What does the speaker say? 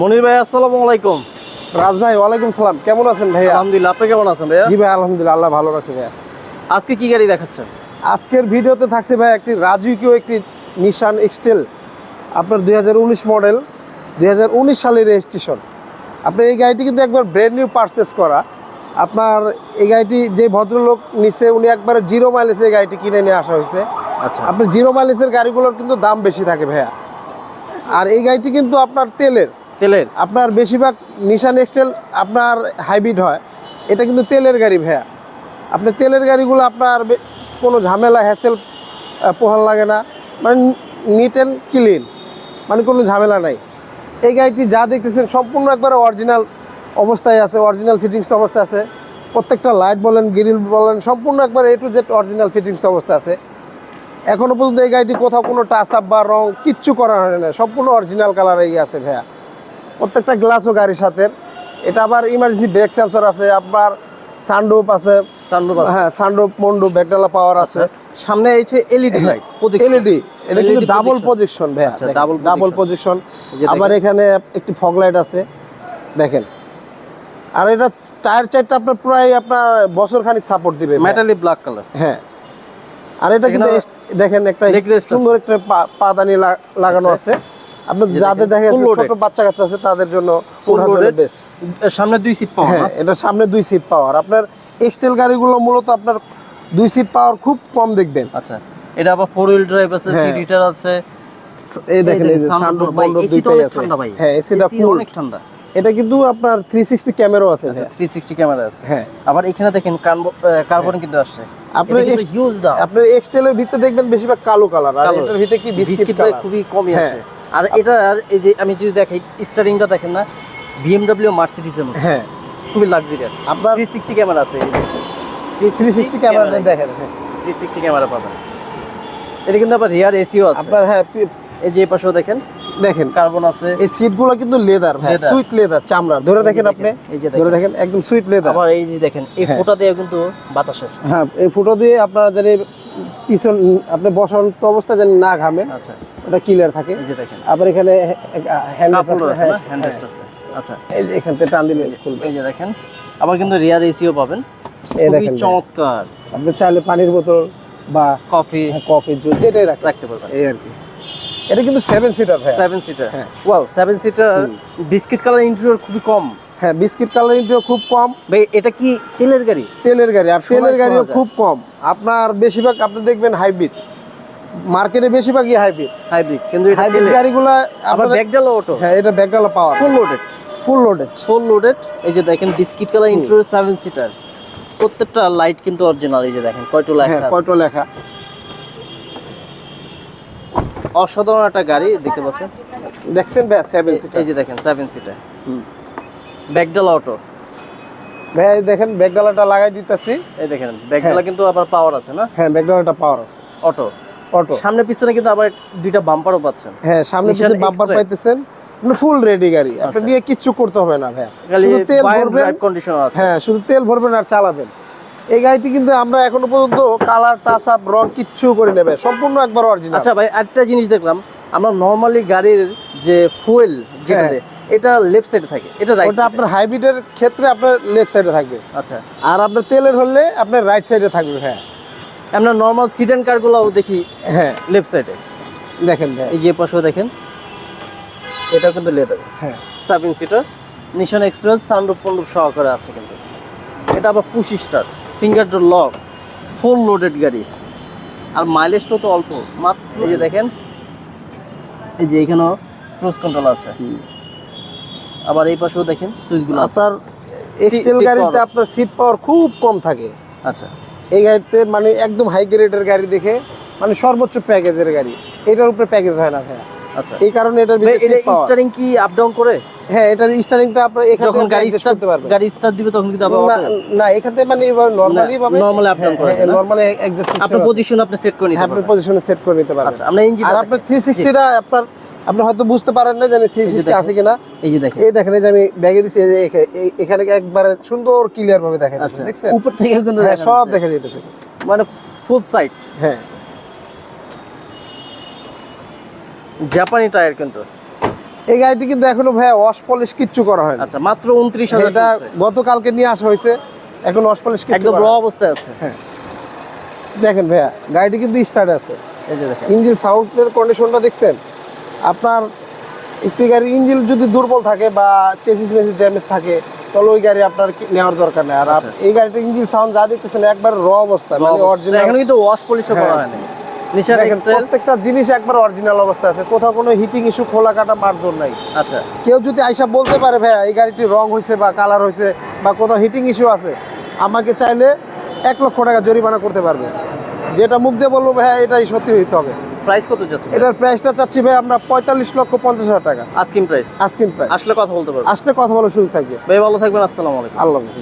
মনির ভাই আসসালামু আলাইকুম। রাজ ভাই ওয়ালাইকুম সালাম। কেমন আছেন ভাইয়া? আলহামদুলিল্লাহ আপনি কেমন আছেন ভাইয়া? জি ভাই আলহামদুলিল্লাহ আল্লাহ ভালো রাখছে ভাইয়া। আজকে কি গাড়ি দেখাচ্ছেন? আজকের ভিডিওতে থাকছে ভাই একটি রাজুকিও একটি নিশান এক্সটেল আপনার দু হাজার উনিশ মডেল দু হাজার উনিশ সালের রেজিস্ট্রেশন আপনার এই গাড়িটি কিন্তু একবার ব্র্যান্ড নিউ পারচেস করা। আপনার এই গাড়িটি যে ভদ্রলোক নিচে উনি একবারে জিরো মাইলেজে এই গাড়িটি কিনে নিয়ে আসা হয়েছে। আচ্ছা। আপনার জিরো মাইলেজের গাড়িগুলোর কিন্তু দাম বেশি থাকে ভাইয়া। আর এই গাড়িটি কিন্তু আপনার তেলের। তেলের? আপনার বেশিরভাগ নিশান এক্সটেল আপনার হাইব্রিড হয়। এটা কিন্তু তেলের গাড়ি ভাইয়া। আপনি তেলের গাড়িগুলো আপনার কোনো ঝামেলা হ্যাসেল পোহাল লাগে না। মানে নিট অ্যান্ড ক্লিন মানে কোনো ঝামেলা নাই। এই গাড়িটি যা দেখতেছেন সম্পূর্ণ একবারে অরিজিনাল অবস্থায় আছে অরিজিনাল ফিটিংস অবস্থায় আছে। প্রত্যেকটা লাইট বলেন গ্রিল বলেন, সম্পূর্ণ একবার A to Z original fittings অবস্থা আছে। এখনও পর্যন্ত এই গাড়িটি কোথাও কোনো টাচ আপ বা রং কিচ্ছু করা হয় না সম্পূর্ণ অরিজিনাল কালারেই আছে ভাইয়া। প্রত্যেকটা গ্লাসও গাড়ির সাথে। এটা আবার ইমার্জেন্সি ব্রেক সেন্সর আছে আপনার সানরুপ আছে। চান্দু হ্যাঁ সানরুপ মন্ডু ব্যাকডালা পাওয়ার আছে। সামনে এই যে এলইডি লাইট এলইডি এটা কিন্তু ডাবল ভাইয়া আচ্ছা, ডাবল যে আবার। এখানে একটি ফগ লাইট আছে দেখেন। আর এটা টায়ার চারটা আপনার প্রায় আপনার বছর খানিক সাপোর্ট দিবে। মেটালি ব্ল্যাক কালার হ্যাঁ। আর এটা কিন্তু দেখেন একটা সুন্দর একটা পাদানি লাগানো আচ্ছা। আছে। আপনার যাদের দেখা যাচ্ছে ছোট বাচ্চা কাচ্চা আছে তাদের জন্য ওঠার জন্য বেস্ট সামনে দুই সিট হ্যাঁ এটা সামনে দুই সিট পাওয়ার আপনার এক্সটেল গাড়িগুলো মূলত আপনার দুই সিট পাওয়ার খুব কম দেখবেন। আচ্ছা এটা আবার ফোর হুইল ড্রাইভ আছে। সিট হিটার আছে। এই দেখেন এই যে সানরুফ ভাই, মন্ডপ AC তো দুইটাই আছে। হ্যাঁ এসিটা AC অনেক ঠান্ডা। এটা কিন্তু আপনার 360 ক্যামেরাও আছে আচ্ছা ভাইয়া। 360 ক্যামেরা আছে। হ্যাঁ। আবার এখানে দেখেন কার্বন কিন্তু আসছে। আপনার হিউজ দাম। আপনার এক্সটেলের ভিতরে দেখবেন বেশিরভাগ কালো কালার আর এটার ভিতরে কি বিস্কিট কালার খুবই কমই হ্যাঁ। আর এটা এই যে আমি যদি দেখাই স্টারিংটা দেখেন না বিএমডব্লিউ মার্সিডিজের মতো। হ্যাঁ। খুবই লাক্সারিয়াস আপনার 360 ক্যামেরা আছে এই যে। 360 ক্যামেরা দেখেন হ্যাঁ। 360 ক্যামেরা পাবেন। এটা কিন্তু আবার রিয়ার এসিও আছে। আপনার হ্যাঁ এই যে পাশেও দেখেন দেখেন। কার্বন আছে। এই সিটগুলো কিন্তু লেদার ভাই। সুইট লেদার চামড়া। ধরে দেখেন আপনি। এই যে ধরে দেখেন একদম সুইট লেদার আবার এই যে দেখেন এই হ্যাঁ। ফোটা দিয়ে কিন্তু বাতাস হ্যাঁ এই ফুটো দিয়ে আপনারা জানি পিছন আপনি বসন্ত অবস্থা যেন না ঘামেন আচ্ছা। ওটা ক্লিয়ার থাকে। দেখেন। আবার এখানে হ্যান্ড আছে হ্যাঁ। আছে। আচ্ছা। এই এখান থেকে টান দিলে খুলবে। এই যে দেখেন আবার কিন্তু রিয়ার এসিও পাবেন। খুবই। চমৎকার। আপনি চাইলে পানির বোতল বা কফি কফি জুস যেটাই রাখতে পারবেন। এই আর কি। এটা কিন্তু সেভেন সিটার সেভেন সিটার হ্যাঁ। Wow seven seater biscuit colour interior খুবই কম। হ্যাঁ বিস্কিট কালার ইন্টারও খুব কম। ভাই এটা কি তেলের গাড়ি? তেলের গাড়ি আর তেলের গাড়িও খুব কম। আপনার বেশিরভাগ আপনি দেখবেন হাইব্রিড। মার্কেটে বেশিরভাগই হাইব্রিড। হাইব্রিড কিন্তু এটা হাইব্রিড গাড়িগুলো আপনার ব্যাকডালা অটো হ্যাঁ এটা ব্যাকডালা power full loaded full loaded full loaded এই যে দেখেন biscuit colour interior seven seater প্রত্যেকটা লাইট কিন্তু অরিজিনাল এই যে দেখেন কয়টো লাইট হ্যাঁ কয়টো লেখা। অসাধারণ একটা গাড়ি দেখতে পাচ্ছেন? দেখছেন ভাই সেভেন সিটার এই যে দেখেন সেভেন সিটার ব্যাকডালা অটো ভাই দেখেন ব্যাকডালাটা লাগাই দিতেছি। এই দেখেন ব্যাকডালা কিন্তু আবার পাওয়ার আছে না? হ্যাঁ ব্যাকডালাটা পাওয়ার আছে। অটো অটো সামনে পিছনে কিন্তু আবার দুইটা বাম্পারও পাচ্ছেন। হ্যাঁ সামনে পিছনে বাম্পার পাইতেছেন। ফুল রেডি গাড়ি। আপনি আচ্ছা। নিয়ে কিচ্ছু করতে হবে না ভাই শুধু তেল ভরবেন। ড্রাইভ কন্ডিশন আছে। হ্যাঁ শুধু তেল ভরবেন আর চালাবেন। এই গাড়িটি কিন্তু আমরা এখনও পর্যন্ত কালার টাচ আপ রং কিচ্ছু করে নেবে সম্পূর্ণ একবার অরিজিনাল আচ্ছা ভাই একটা জিনিস দেখলাম। আমরা নরমালি গাড়ির যে ফুয়েল যেটা হ্যাঁ। এটা লেফট সাইডে থাকে এটা রাইট ওটা আপনার হাইব্রিডের ক্ষেত্রে আপনার লেফট সাইডে থাকবে। আচ্ছা। আর আপনার তেলের হলে আপনার রাইট সাইডে থাকবে হ্যাঁ। আমরা নরমাল সিডেন কারগুলোও দেখি হ্যাঁ। লেফট সাইডে দেখেন এই যে পাশেও দেখেন এটাও কিন্তু লেদার হ্যাঁ। Seven seater Nissan express sunroof পন্ডুপ সহকারে আছে কিন্তু। এটা আবার push start finger door lock full loaded গাড়ি। আর মাইলেজটাও তো অল্প। মাত্র এই যে দেখেন এই যে এখানেও ক্রুজ কন্ট্রোল আছে। আবার এই পাশেও দেখেন সুইচগুলো আপনার এক্সটেল গাড়িতে আপনার সিট পাওয়ার খুব কম থাকে। আচ্ছা। এই গাড়িতে মানে একদম হাই গ্রেডের গাড়ি দেখে মানে সর্বোচ্চ প্যাকেজের গাড়ি। এটার উপরে প্যাকেজ হয় না ভাই আচ্ছা। এই কারণে এটার ভিতরে। স্টারিং কি আপ ডাউন করে? হ্যাঁ এটার স্টারিংটা আপনার এখানে যখন গাড়ি স্টার্ট করতে পারবেন। গাড়ি স্টার্ট দিবে তখন কিন্তু আবার না না এখানে মানে এবার নরমালি ভাবে normally up down করে নরমালি অ্যাডজাস্ট আপনার পজিশন আপনি সেট করে নিতে হ্যাঁ, আপনি পারবেন। পজিশনে সেট করে নিতে পারবেন। আচ্ছা আমরা ইঞ্জিন আর আপনার 360টা আপনার আপনি হয়তো বুঝতে পারেন না জানি 360 দেখেন। আছে কিনা। এই যে দেখেন। এই দেখেন এই যে আমি ব্যাগে দিছি এখানে একবারে সুন্দর ক্লিয়ার ভাবে দেখা আচ্ছা যাচ্ছে দেখছেন? উপর থেকে কিন্তু হ্যাঁ সব দেখা যাইতেছে মানে ফুল সাইট হ্যাঁ। জাপানি টায়ার কিন্তু। এই গাড়িটি কিন্তু এখনও ভাইয়া ওয়াশ পলিশ কিচ্ছু করা হয়নি। আচ্ছা মাত্র উনত্রিশ হাজার এটা গতকালকে নিয়ে আসা হয়েছে এখন ওয়াশ পলিশ কিচ্ছু একদম র অবস্থায় আছে। হ্যাঁ। দেখেন ভাইয়া গাড়িটি কিন্তু স্টার্ট আছে। এই যে দেখেন। ইঞ্জিন সাউন্ডের কন্ডিশনটা দেখছেন? আপনার একটি গাড়ির ইঞ্জিন যদি দুর্বল থাকে বা চেসিস মেসিস ড্যামেজ থাকে তাহলে ওই গাড়ি আপনার নেওয়ার দরকার নেই। আর আচ্ছা। এই গাড়িটার ইঞ্জিন সাউন্ড যা দেখতেছেন একবার র অবস্থা মানে অরিজিনাল এখনও কিন্তু ওয়াশ পলিশও করা হ্যাঁ। হয়নি। প্রত্যেকটা জিনিস একবার অরিজিনাল অবস্থা আছে। কোথাও কোনো হিটিং ইস্যু খোলা কাটা মারধর নাই। আচ্ছা। কেউ যদি আইসা বলতে পারে ভাইয়া এই গাড়িটি রং হয়েছে বা কালার হয়েছে বা কোথাও হিটিং ইস্যু আছে আমাকে চাইলে এক লক্ষ টাকা জরিমানা করতে পারবে। যেটা মুখ দিয়ে বলব ভাইয়া এটাই সত্যি হইতে হবে। প্রাইস কত যাচ্ছে এটার প্রাইসটা চাচ্ছি ভাই আমরা পঁয়তাল্লিশ লক্ষ পঞ্চাশ হাজার টাকা। আস্কিং প্রাইস আস্কিন প্রাইস আসলে কথা বলতে পারব। আসলে কথা বলার সুযোগ থাকবে। ভাই ভালো থাকবেন আসসালামু আলাইকুম। আল্লাহ হাফিজ